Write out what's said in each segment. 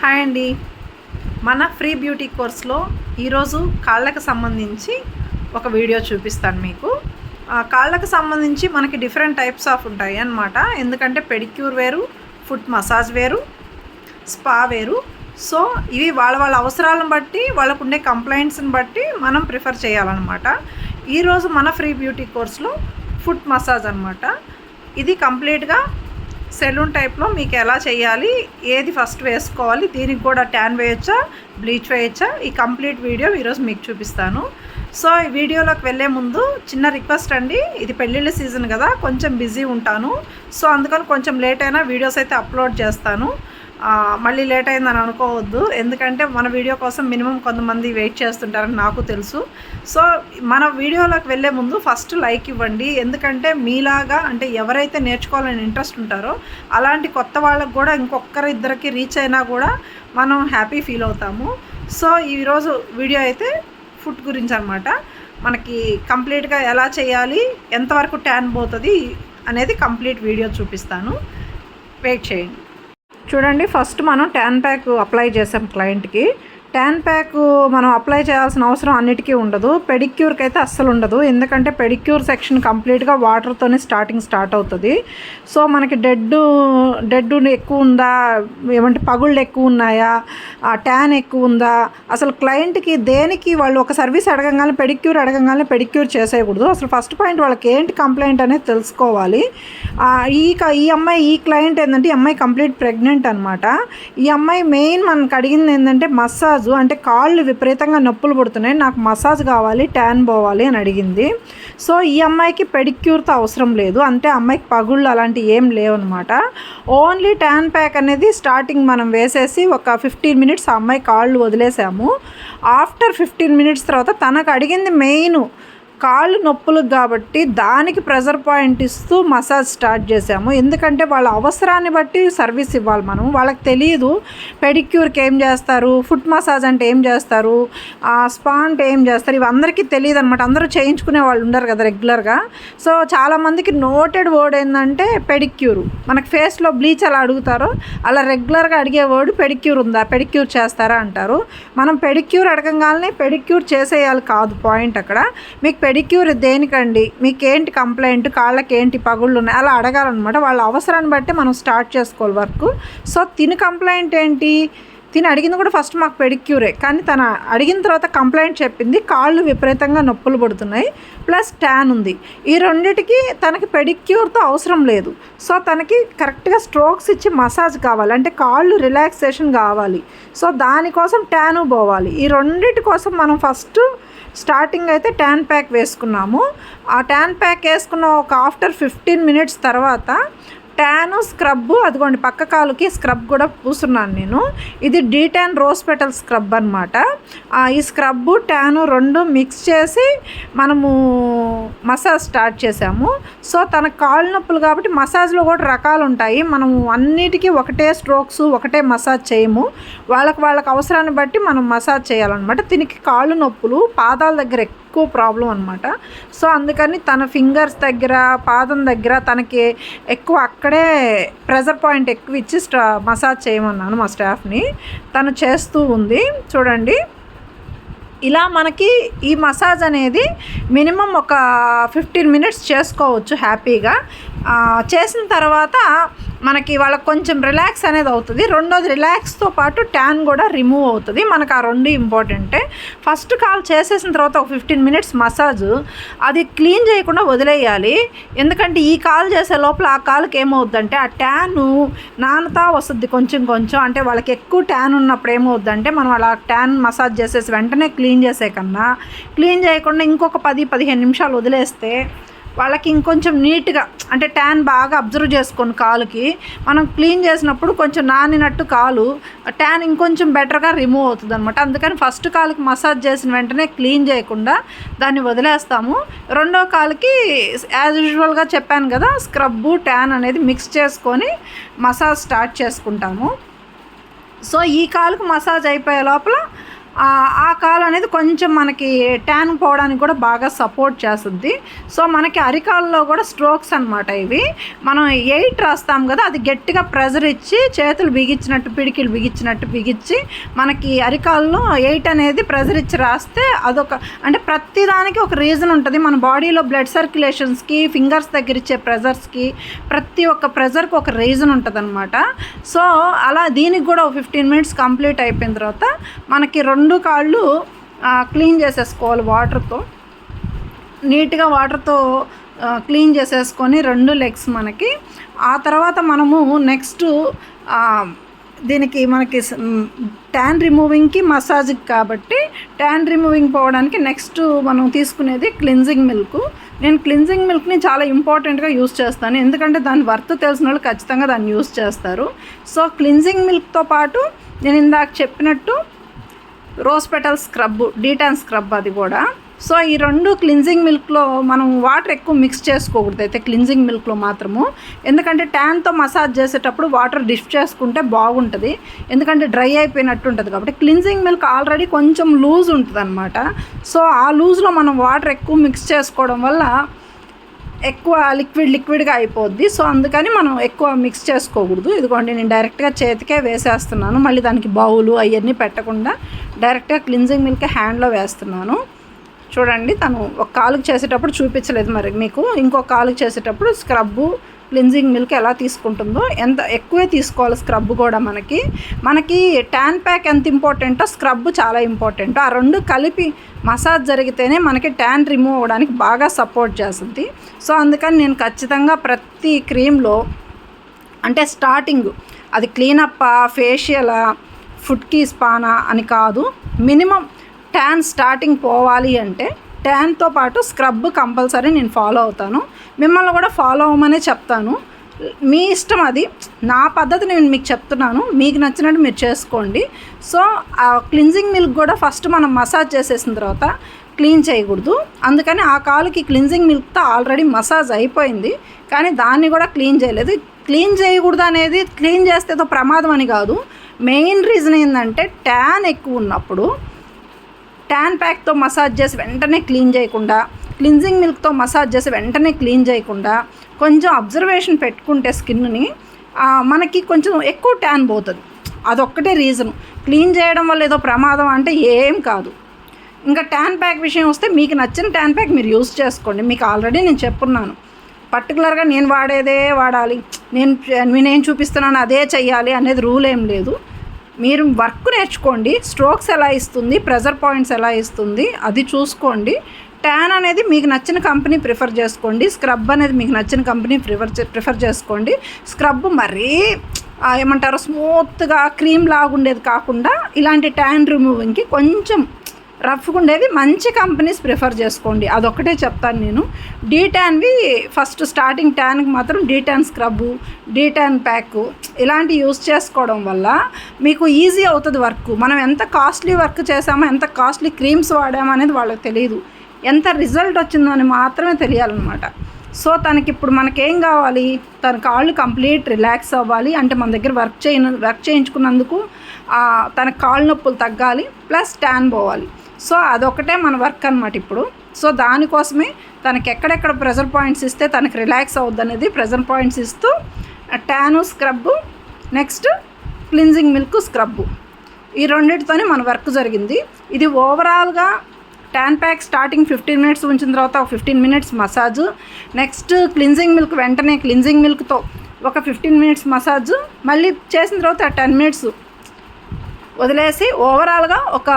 Hi అండి. మన free beauty కోర్స్లో ఈరోజు కాళ్ళకు సంబంధించి ఒక వీడియో చూపిస్తాను మీకు. కాళ్ళకు సంబంధించి మనకి డిఫరెంట్ టైప్స్ ఆఫ్ ఉంటాయి అన్నమాట. ఎందుకంటే పెడిక్యూర్ వేరు ఫుట్ మసాజ్ వేరు స్పా వేరు. సో ఇవి వాళ్ళ వాళ్ళ అవసరాలను బట్టి వాళ్ళకు ఉండే కంప్లైంట్స్ని బట్టి మనం ప్రిఫర్ చేయాలన్నమాట. ఈరోజు మన ఫ్రీ బ్యూటీ కోర్స్లో ఫుట్ మసాజ్ అనమాట ఇది కంప్లీట్గా సెలూన్ టైప్లో మీకు ఎలా చేయాలి ఏది ఫస్ట్ వేసుకోవాలి దీనికి కూడా ట్యాన్ వేయొచ్చా బ్లీచ్ వేయొచ్చా ఈ కంప్లీట్ వీడియో ఈరోజు మీకు చూపిస్తాను. సో ఈ వీడియోలోకి వెళ్ళే ముందు చిన్న రిక్వెస్ట్ అండి ఇది పెళ్ళిళ్ళ సీజన్ కదా కొంచెం బిజీ ఉంటాను. సో అందుకని కొంచెం లేట్ అయినా వీడియోస్ అయితే అప్లోడ్ చేస్తాను. మళ్ళీ లేట్ అయిందని అనుకోవద్దు. ఎందుకంటే మన వీడియో కోసం మినిమం కొంతమంది వెయిట్ చేస్తుంటారని నాకు తెలుసు. సో మన వీడియోలోకి వెళ్ళే ముందు ఫస్ట్ లైక్ ఇవ్వండి. ఎందుకంటే మీలాగా అంటే ఎవరైతే నేర్చుకోవాలని ఇంట్రెస్ట్ ఉంటారో అలాంటి కొత్త వాళ్ళకి కూడా ఇంకొకరి ఇద్దరికి రీచ్ అయినా కూడా మనం హ్యాపీ ఫీల్ అవుతాము. సో ఈరోజు వీడియో అయితే ఫుడ్ గురించి అనమాట మనకి కంప్లీట్గా ఎలా చేయాలి ఎంతవరకు ట్యాన్ పోతుంది అనేది కంప్లీట్ వీడియో చూపిస్తాను. వెయిట్ చేయండి. చూడండి ఫస్ట్ మనం ట్యాన్ ప్యాక్ అప్లై చేసాం క్లయింట్కి ట్యాన్ ప్యాక్ మనం అప్లై చేయాల్సిన అవసరం అన్నిటికీ ఉండదు. పెడిక్యూర్కి అయితే అస్సలు ఉండదు. ఎందుకంటే పెడిక్యూర్ సెక్షన్ కంప్లీట్గా వాటర్తోనే స్టార్టింగ్ స్టార్ట్ అవుతుంది. సో మనకి డెడ్ డెడ్ ఎక్కువ ఉందా? ఏమంటే పగుళ్ళు ఎక్కువ ఉన్నాయా? ఆ ట్యాన్ ఎక్కువ ఉందా? అసలు క్లయింట్కి దేనికి వాళ్ళు ఒక సర్వీస్ అడగంగానే పెడిక్యూర్ అడగంగానే పెడిక్యూర్ చేసేయకూడదు. అసలు ఫస్ట్ పాయింట్ వాళ్ళకి ఏంటి కంప్లైంట్ అనేది తెలుసుకోవాలి. ఈ క- ఈ అమ్మాయి ఈ క్లయింట్ ఏంటంటే ఈ అమ్మాయి కంప్లీట్ ప్రెగ్నెంట్ అనమాట ఈ అమ్మాయి మెయిన్ మనకు అడిగింది ఏంటంటే మసాజ్. అంటే కాళ్ళు విపరీతంగా నొప్పులు పుడుతున్నాయి. నాకు మసాజ్ కావాలి ట్యాన్ పోవాలి అని అడిగింది. సో ఈ అమ్మాయికి పెడిక్యూర్తో అవసరం లేదు. అంటే అమ్మాయికి పగుళ్ళు అలాంటివి ఏం లేవన్నమాట. ఓన్లీ ట్యాన్ ప్యాక్ అనేది స్టార్టింగ్ మనం వేసేసి ఒక ఫిఫ్టీన్ మినిట్స్ ఆ అమ్మాయి కాళ్ళు వదిలేసాము. ఆఫ్టర్ ఫిఫ్టీన్ మినిట్స్ తర్వాత తనకు అడిగింది మెయిన్ కాళ్ళు నొప్పులు కాబట్టి దానికి ప్రెజర్ పాయింట్ ఇస్తూ మసాజ్ స్టార్ట్ చేసాము ఎందుకంటే వాళ్ళ అవసరాన్ని బట్టి సర్వీస్ ఇవ్వాలి మనం వాళ్ళకి తెలియదు పెడిక్యూర్కి ఏం చేస్తారు ఫుట్ మసాజ్ అంటే ఏం చేస్తారు ఆ స్పా అంటే ఏం చేస్తారు ఇవి అందరికీ తెలియదు అనమాట అందరూ చేయించుకునే వాళ్ళు ఉండరు కదా రెగ్యులర్గా సో చాలామందికి నోటెడ్ వర్డ్ ఏంటంటే పెడిక్యూర్ మనకు ఫేస్లో బ్లీచ్ అలా అడుగుతారో అలా రెగ్యులర్గా అడిగే వర్డ్ పెడిక్యూర్ ఉందా? పెడిక్యూర్ చేస్తారా అంటారు. మనం పెడిక్యూర్ అడగంగానే పెడిక్యూర్ చేసేయాలి కాదు పాయింట్ అక్కడ. మీకు పెడిక్యూర్ దేనికండి? మీకు ఏంటి కంప్లైంట్? కాళ్ళకి ఏంటి పగుళ్ళు ఉన్నాయి అలా అడగాలన్నమాట. వాళ్ళ అవసరాన్ని బట్టి మనం స్టార్ట్ చేసుకోవాలి వర్క్. సో తిని కంప్లైంట్ ఏంటి? తిని అడిగింది కూడా ఫస్ట్ మాకు పెడిక్యూరే. కానీ తన అడిగిన తర్వాత కంప్లైంట్ చెప్పింది. కాళ్ళు విపరీతంగా నొప్పులు పడుతున్నాయి. ప్లస్ ట్యాన్ ఉంది. ఈ రెండిటికి తనకి పెడిక్యూర్తో అవసరం లేదు. సో తనకి కరెక్ట్గా స్ట్రోక్స్ ఇచ్చి మసాజ్ కావాలి. అంటే కాళ్ళు రిలాక్సేషన్ కావాలి. సో దానికోసం ట్యాను పోవాలి. ఈ రెండిటి కోసం మనం ఫస్ట్ స్టార్టింగ్ అయితే ట్యాన్ ప్యాక్ వేసుకున్నాము. ఆ ట్యాన్ ప్యాక్ వేసుకున్న ఒక ఆఫ్టర్ ఫిఫ్టీన్ మినిట్స్ తర్వాత ట్యాను స్క్రబ్ అదిగోండి పక్క కాలుకి స్క్రబ్ కూడా పూస్తున్నాను నేను. ఇది D tan rose petal scrub అనమాట ఈ స్క్రబ్ ట్యాను రెండు మిక్స్ చేసి మనము మసాజ్ స్టార్ట్ చేసాము సో తన కాళ్ళు నొప్పులు కాబట్టి మసాజ్లో కూడా రకాలు ఉంటాయి మనము అన్నిటికీ ఒకటే స్ట్రోక్స్ ఒకటే మసాజ్ చేయము. వాళ్ళకి వాళ్ళకి అవసరాన్ని బట్టి మనం మసాజ్ చేయాలన్నమాట. దీనికి కాళ్ళు నొప్పులు పాదాల దగ్గర ఎక్కువ ప్రాబ్లం అనమాట సో అందుకని తన ఫింగర్స్ దగ్గర పాదం దగ్గర తనకి ఎక్కువ అక్కడే ప్రెజర్ పాయింట్ ఎక్కువ ఇచ్చి స్టా మసాజ్ చేయమన్నాను మా స్టాఫ్ని తను చేస్తూ ఉంది. చూడండి. ఇలా మనకి ఈ మసాజ్ అనేది మినిమం ఒక ఫిఫ్టీన్ మినిట్స్ చేసుకోవచ్చు హ్యాపీగా. చేసిన తర్వాత మనకి వాళ్ళకి కొంచెం రిలాక్స్ అనేది అవుతుంది. రెండోది రిలాక్స్తో పాటు ట్యాన్ కూడా రిమూవ్ అవుతుంది. మనకు ఆ రెండు ఇంపార్టెంటే ఫస్ట్ కాల్ చేసేసిన తర్వాత ఒక ఫిఫ్టీన్ మినిట్స్ మసాజ్ అది క్లీన్ చేయకుండా వదిలేయాలి. ఎందుకంటే ఈ కాల్ చేసే లోపల ఆ కాల్కి ఏమవుద్దంటే ఆ ట్యాను నానుతా వస్తుంది కొంచెం కొంచెం. అంటే వాళ్ళకి ఎక్కువ ట్యాన్ ఉన్నప్పుడు ఏమవుద్దంటే మనం అలా ట్యాన్ మసాజ్ చేసేసి వెంటనే క్లీన్ చేసే కన్నా క్లీన్ చేయకుండా ఇంకొక పది పదిహేను నిమిషాలు వదిలేస్తే వాళ్ళకి ఇంకొంచెం నీట్గా అంటే ట్యాన్ బాగా అబ్జర్వ్ చేసుకొని కాలుకి. మనం క్లీన్ చేసినప్పుడు కొంచెం నానినట్టు కాలు ట్యాన్ ఇంకొంచెం బెటర్గా రిమూవ్ అవుతుంది అనమాట అందుకని ఫస్ట్ కాలుకి మసాజ్ చేసిన వెంటనే క్లీన్ చేయకుండా దాన్ని వదిలేస్తాము. రెండో కాలుకి యాజ్ యూజువల్గా చెప్పాను కదా స్క్రబ్బు ట్యాన్ అనేది మిక్స్ చేసుకొని మసాజ్ స్టార్ట్ చేసుకుంటాము. సో ఈ కాలుకు మసాజ్ అయిపోయే లోపల ఆ- కాలు అనేది కొంచెం మనకి ట్యాన్ పోవడానికి కూడా బాగా సపోర్ట్ చేస్తుంది. సో మనకి అరికాల్లో కూడా స్ట్రోక్స్ అనమాట ఇవి. మనం ఎయిట్ రాస్తాం కదా అది గట్టిగా ప్రెజర్ ఇచ్చి చేతులు బిగించినట్టు పిడికిలు బిగించినట్టు బిగించి మనకి అరికాల్లో ఎయిట్ అనేది ప్రెజర్ ఇచ్చి రాస్తే అదొక అంటే ప్రతి దానికి ఒక రీజన్ ఉంటుంది. మన బాడీలో బ్లడ్ సర్క్యులేషన్స్కి ఫింగర్స్ దగ్గర ఇచ్చే ప్రెజర్స్కి ప్రతి ఒక్క ప్రెజర్కి ఒక రీజన్ ఉంటుంది అనమాట సో అలా దీనికి కూడా ఒక ఫిఫ్టీన్ మినిట్స్ కంప్లీట్ అయిపోయిన తర్వాత మనకి రెండు రెండు కాళ్ళు క్లీన్ చేసేసుకోవాలి వాటర్తో. నీట్గా వాటర్తో క్లీన్ చేసేసుకొని రెండు లెగ్స్ మనకి. ఆ తర్వాత మనము నెక్స్ట్ దీనికి మనకి ట్యాన్ రిమూవింగ్కి మసాజ్కి కాబట్టి ట్యాన్ రిమూవింగ్ పోవడానికి నెక్స్ట్ మనం తీసుకునేది క్లిన్జింగ్ మిల్క్. నేను క్లిన్జింగ్ మిల్క్ని చాలా ఇంపార్టెంట్గా యూస్ చేస్తాను. ఎందుకంటే దాని వర్త్ తెలిసిన వాళ్ళు ఖచ్చితంగా దాన్ని యూస్ చేస్తారు. సో క్లిన్జింగ్ మిల్క్తో పాటు నేను ఇందాక చెప్పినట్టు rose petal scrub detan scrub అది కూడా. సో ఈ రెండు క్లిన్జింగ్ మిల్క్లో మనం వాటర్ ఎక్కువ మిక్స్ చేసుకోకూడదు. అయితే క్లిన్జింగ్ మిల్క్లో మాత్రము. ఎందుకంటే ట్యాన్తో మసాజ్ చేసేటప్పుడు వాటర్ డిష్ చేసుకుంటే బాగుంటుంది. ఎందుకంటే డ్రై అయిపోయినట్టు ఉంటుంది కాబట్టి క్లిన్జింగ్ మిల్క్ ఆల్రెడీ కొంచెం లూజ్ ఉంటుంది అనమాట సో ఆ లూజ్లో మనం వాటర్ ఎక్కువ మిక్స్ చేసుకోవడం వల్ల ఎక్కువ లిక్విడ్ లిక్విడ్గా అయిపోద్ది. సో అందుకని మనం ఎక్కువ మిక్స్ చేసుకోకూడదు. ఇదిగోండి నేను డైరెక్ట్గా చేతికే వేసేస్తున్నాను. మళ్ళీ దానికి బౌలు అవన్నీ పెట్టకుండా డైరెక్ట్గా క్లిన్జింగ్ మిల్క్ హ్యాండ్లో వేస్తున్నాను. చూడండి తను ఒక కాలుకి చేసేటప్పుడు చూపించలేదు మరి మీకు. ఇంకో కాలుకి చేసేటప్పుడు స్క్రబ్బు క్లిన్జింగ్ మిల్క్ ఎలా తీసుకుంటుందో ఎంత ఎక్కువే తీసుకోవాలి స్క్రబ్ కూడా మనకి. మనకి ట్యాన్ ప్యాక్ ఎంత ఇంపార్టెంటో స్క్రబ్ చాలా ఇంపార్టెంట్. ఆ రెండు కలిపి మసాజ్ జరిగితేనే మనకి ట్యాన్ రిమూవ్ అవ్వడానికి బాగా సపోర్ట్ చేస్తుంది. సో అందుకని నేను ఖచ్చితంగా ప్రతి క్రీమ్లో అంటే స్టార్టింగ్ అది క్లీనప్పా ఫేషియలా ఫుడ్కి స్పానా అని కాదు మినిమం ట్యాన్ స్టార్టింగ్ పోవాలి అంటే ట్యాన్తో పాటు స్క్రబ్ కంపల్సరీ నేను ఫాలో అవుతాను. మిమ్మల్ని కూడా ఫాలో అవ్వమనే చెప్తాను. మీ ఇష్టం అది. నా పద్ధతి నేను మీకు చెప్తున్నాను. మీకు నచ్చినట్టు మీరు చేసుకోండి. సో ఆ క్లిన్జింగ్ మిల్క్ కూడా ఫస్ట్ మనం మసాజ్ చేసేసిన తర్వాత క్లీన్ చేయకూడదు. అందుకని ఆ కాలుకి క్లిన్జింగ్ మిల్క్తో ఆల్రెడీ మసాజ్ అయిపోయింది. కానీ దాన్ని కూడా క్లీన్ చేయలేదు. క్లీన్ చేయకూడదు అనేది క్లీన్ చేస్తే ప్రమాదం అని కాదు. మెయిన్ రీజన్ ఏంటంటే ట్యాన్ ఎక్కువ ఉన్నప్పుడు ట్యాన్ ప్యాక్తో మసాజ్ చేసి వెంటనే క్లీన్ చేయకుండా క్లిన్జింగ్ మిల్క్తో మసాజ్ చేసి వెంటనే క్లీన్ చేయకుండా కొంచెం అబ్జర్వేషన్ పెట్టుకుంటే స్కిన్ని మనకి కొంచెం ఎక్కువ ట్యాన్ పోతుంది. అదొక్కటే రీజన్ క్లీన్ చేయడం వల్ల ఏదో ప్రమాదం అంటే ఏం కాదు. ఇంకా ట్యాన్ ప్యాక్ విషయం వస్తే మీకు నచ్చిన ట్యాన్ ప్యాక్ మీరు యూజ్ చేసుకోండి. మీకు ఆల్రెడీ నేను చెప్పున్నాను. పర్టికులర్గా నేను వాడేదే వాడాలి. నేను నేనేం చూపిస్తున్నాను అదే చెయ్యాలి అనేది రూల్ ఏం లేదు. మీరు వర్క్ నేర్చుకోండి స్ట్రోక్స్ ఎలా ఇస్తుంది ప్రెజర్ పాయింట్స్ ఎలా ఇస్తుంది అది చూసుకోండి. ట్యాన్ అనేది మీకు నచ్చిన కంపెనీ ప్రిఫర్ చేసుకోండి. స్క్రబ్ అనేది మీకు నచ్చిన కంపెనీ ప్రిఫర్ ప్రిఫర్ చేసుకోండి. స్క్రబ్ మరీ ఏమంటారు స్మూత్గా క్రీమ్ లాగుండేది కాకుండా ఇలాంటి ట్యాన్ రిమూవింగ్కి కొంచెం రఫ్గా ఉండేది మంచి కంపెనీస్ ప్రిఫర్ చేసుకోండి. అదొక్కటే చెప్తాను నేను. డీ ట్యాన్వి ఫస్ట్ స్టార్టింగ్ ట్యాన్కి మాత్రం D tan scrub D tan pack ఇలాంటివి యూస్ చేసుకోవడం వల్ల మీకు ఈజీ అవుతుంది వర్క్. మనం ఎంత కాస్ట్లీ వర్క్ చేసామో ఎంత కాస్ట్లీ క్రీమ్స్ వాడామో అనేది వాళ్ళకి తెలియదు ఎంత రిజల్ట్ వచ్చిందో అని మాత్రమే తెలియాలన్నమాట. సో తనకి ఇప్పుడు మనకేం కావాలి? తన కాళ్ళు కంప్లీట్ రిలాక్స్ అవ్వాలి. అంటే మన దగ్గర వర్క్ చేయ వర్క్ చేయించుకున్నందుకు తన కాళ్ళ నొప్పులు తగ్గాలి. ప్లస్ ట్యాన్ పోవాలి. సో అదొకటే మన వర్క్ అనమాట ఇప్పుడు. సో దానికోసమే తనకి ఎక్కడెక్కడ ప్రెజర్ పాయింట్స్ ఇస్తే తనకి రిలాక్స్ అవుద్ది అనేది ప్రెజర్ పాయింట్స్ ఇస్తూ tan scrub next cleansing milk scrub. ఈ రెండింటితోనే మన వర్క్ జరిగింది. ఇది ఓవరాల్గా tan pack starting fifteen minutes ఉంచిన తర్వాత ఒక fifteen minutes massage. Next cleansing milk వెంటనే క్లిన్జింగ్ మిల్క్తో ఒక ఫిఫ్టీన్ మినిట్స్ మసాజ్. మళ్ళీ చేసిన తర్వాత టెన్ మినిట్స్ వదిలేసి ఓవరాల్గా ఒక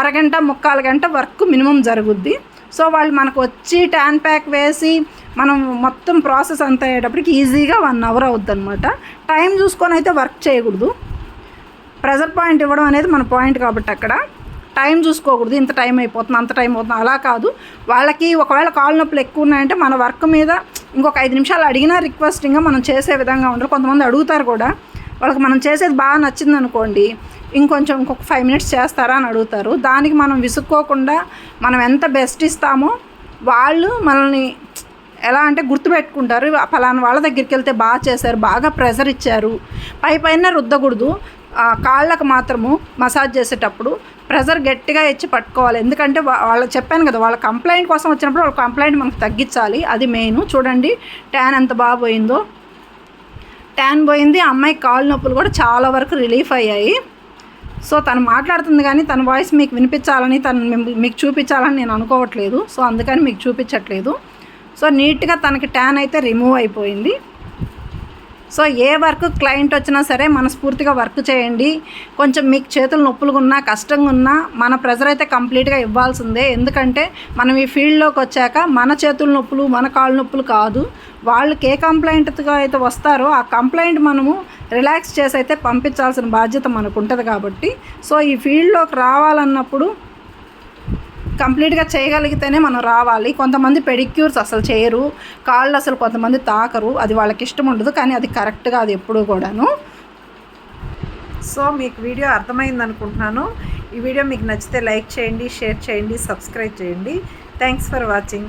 అరగంట ముక్కాలు గంట వర్క్ మినిమం జరుగుద్ది. సో వాళ్ళు మనకు వచ్చి ట్యాన్ ప్యాక్ వేసి మనం మొత్తం ప్రాసెస్ అంతా అయ్యేటప్పటికి ఈజీగా వన్ అవర్ అవుద్ది అనమాట టైం చూసుకొని అయితే వర్క్ చేయకూడదు. ప్రెజర్ పాయింట్ ఇవ్వడం అనేది మన పాయింట్ కాబట్టి అక్కడ. టైం చూసుకోకూడదు. ఇంత టైం అయిపోతుంది అంత టైం అవుతుంది. అలా కాదు. వాళ్ళకి ఒకవేళ కాళ్ళ నొప్పులు ఎక్కువ ఉన్నాయంటే మన వర్క్ మీద ఇంకొక ఐదు నిమిషాలు అడిగినా రిక్వెస్టింగ్గా మనం చేసే విధంగా ఉండరు కొంతమంది అడుగుతారు కూడా. వాళ్ళకి మనం చేసేది బాగా నచ్చింది అనుకోండి ఇంకొంచెం ఇంకొక ఫైవ్ మినిట్స్ చేస్తారా అని అడుగుతారు. దానికి మనం విసుక్కోకుండా మనం ఎంత బెస్ట్ ఇస్తామో వాళ్ళు మనల్ని ఎలా అంటే గుర్తుపెట్టుకుంటారు. ఫలానా వాళ్ళ దగ్గరికి వెళ్తే బాగా చేశారు బాగా ప్రెజర్ ఇచ్చారు. పై పైన రుద్దకూడదు. కాళ్ళకు మాత్రము మసాజ్ చేసేటప్పుడు ప్రెజర్ గట్టిగా ఇచ్చి పట్టుకోవాలి. ఎందుకంటే వాళ్ళు చెప్పాను కదా వాళ్ళ కంప్లైంట్ కోసం వచ్చినప్పుడు వాళ్ళ కంప్లైంట్ మనకు తగ్గించాలి. అది మెయిన్ చూడండి ట్యాన్ ఎంత బాగా పోయిందో. ట్యాన్ పోయింది. అమ్మాయి కాళ్ళు నొప్పులు కూడా చాలా వరకు రిలీఫ్ అయ్యాయి. సో తను మాట్లాడుతుంది కానీ తన వాయిస్ మీకు వినిపించాలని తను మీకు చూపించాలని నేను అనుకోవట్లేదు. సో అందుకని మీకు చూపించట్లేదు. సో నీట్గా తనకి ట్యాన్ అయితే రిమూవ్ అయిపోయింది. సో ఏ వర్క్ క్లయింట్ వచ్చినా సరే మనస్ఫూర్తిగా వర్క్ చేయండి. కొంచెం మీకు చేతులు నొప్పులుగా ఉన్నా కష్టంగా ఉన్నా మన ప్రెజర్ అయితే కంప్లీట్గా ఇవ్వాల్సిందే. ఎందుకంటే మనం ఈ ఫీల్డ్లోకి వచ్చాక మన చేతుల నొప్పులు మన కాళ్ళ నొప్పులు కాదు. వాళ్ళకి ఏ కంప్లైంట్గా అయితే వస్తారో ఆ కంప్లైంట్ మనము రిలాక్స్ చేసి అయితే పంపించాల్సిన బాధ్యత మనకు ఉంటుంది కాబట్టి. సో ఈ ఫీల్డ్లోకి రావాలన్నప్పుడు కంప్లీట్గా చేయగలిగితేనే మనం రావాలి. కొంతమంది పెడిక్యూర్స్ అసలు చేయరు. కాళ్ళు అసలు కొంతమంది తాకరు. అది వాళ్ళకి ఇష్టం ఉండదు. కానీ అది కరెక్ట్గా అది ఎప్పుడూ కూడాను. సో మీకు వీడియో అర్థమైంది అనుకుంటున్నాను ఈ వీడియో మీకు నచ్చితే లైక్ చేయండి షేర్ చేయండి సబ్స్క్రైబ్ చేయండి. Thanks for watching.